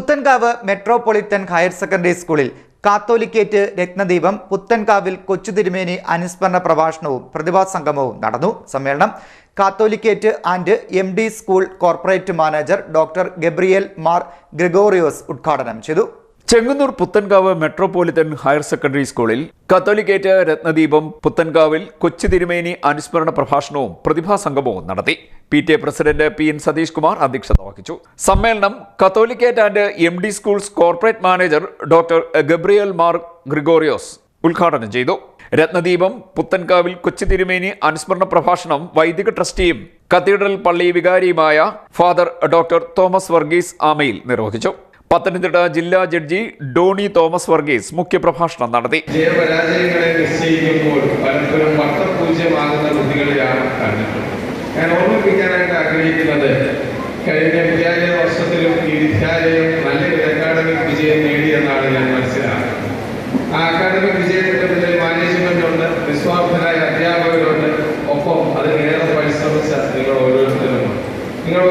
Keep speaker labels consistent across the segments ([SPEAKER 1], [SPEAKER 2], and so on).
[SPEAKER 1] Puthenkavu metropolitan higher secondary സ്കൂളിൽ Catholicate രത്നദീപം പുത്തൻകാവിൽ കൊച്ചുതിരുമേനി അനുസ്മരണ പ്രഭാഷണവും പ്രതിഭാ സംഗമവും നടന്നു. സമ്മേളനം catholicate and M D school corporate manager doctor Gabriel Mar Gregorios ഉദ്ഘാടനം ചെയ്തു.
[SPEAKER 2] Chengannur Puthenkavu metropolitan higher secondary സ്കൂളിൽ കത്തോലിക്കേറ്റ് രത്നദീപം പുത്തൻകാവിൽ കൊച്ചു തിരുമേനി അനുസ്മരണ പ്രഭാഷണവും പ്രതിഭാ സംഗമവും നടത്തി. P T A president P N Satheesh Kumar അധ്യക്ഷത വഹിച്ചു. സമ്മേളനം catholicate and M D schools corporate manager doctor Gabriel Mar Gregorios ഉദ്ഘാടനം ചെയ്തു. രത്നദീപം പുത്തൻകാവിൽ കൊച്ചു തിരുമേനി അനുസ്മരണ പ്രഭാഷണം വൈദിക ട്രസ്റ്റിയും കത്തീഡ്രൽ പള്ളി വികാരിയുമായ father doctor Thomas Varghese Amayil നിർവഹിച്ചു. പത്തനംതിട്ട ജില്ലാ ജഡ്ജി ഡോണി തോമസ് വർഗീസ് മുഖ്യപ്രഭാഷണം നടത്തി.
[SPEAKER 3] നിശ്ചയിക്കുമ്പോൾ കഴിഞ്ഞ വർഷത്തിലും ഈ വിദ്യാലയം വിജയം ഞാൻ മനസ്സിലാക്കുന്നത്. ആ പിന്നിൽ അധ്യാപകരുണ്ട്. ഒപ്പം അതിനേറെ നിങ്ങൾ ഓരോരുത്തരും. നിങ്ങൾ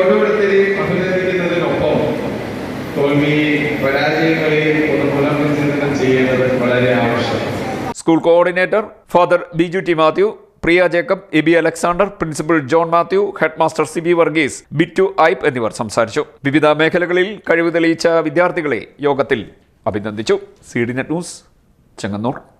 [SPEAKER 2] school coordinator father Biju T Mathew Priya Jacob Aby Alexander principal John Mathew head master C B Varghese Bittu Ipe എന്നിവർ സംസാരിച്ചു. വിവിധ മേഖലകളിൽ കഴിവ് തെളിയിച്ച വിദ്യാർത്ഥികളെ യോഗത്തിൽ അഭിനന്ദിച്ചു. C D net news Chengannur.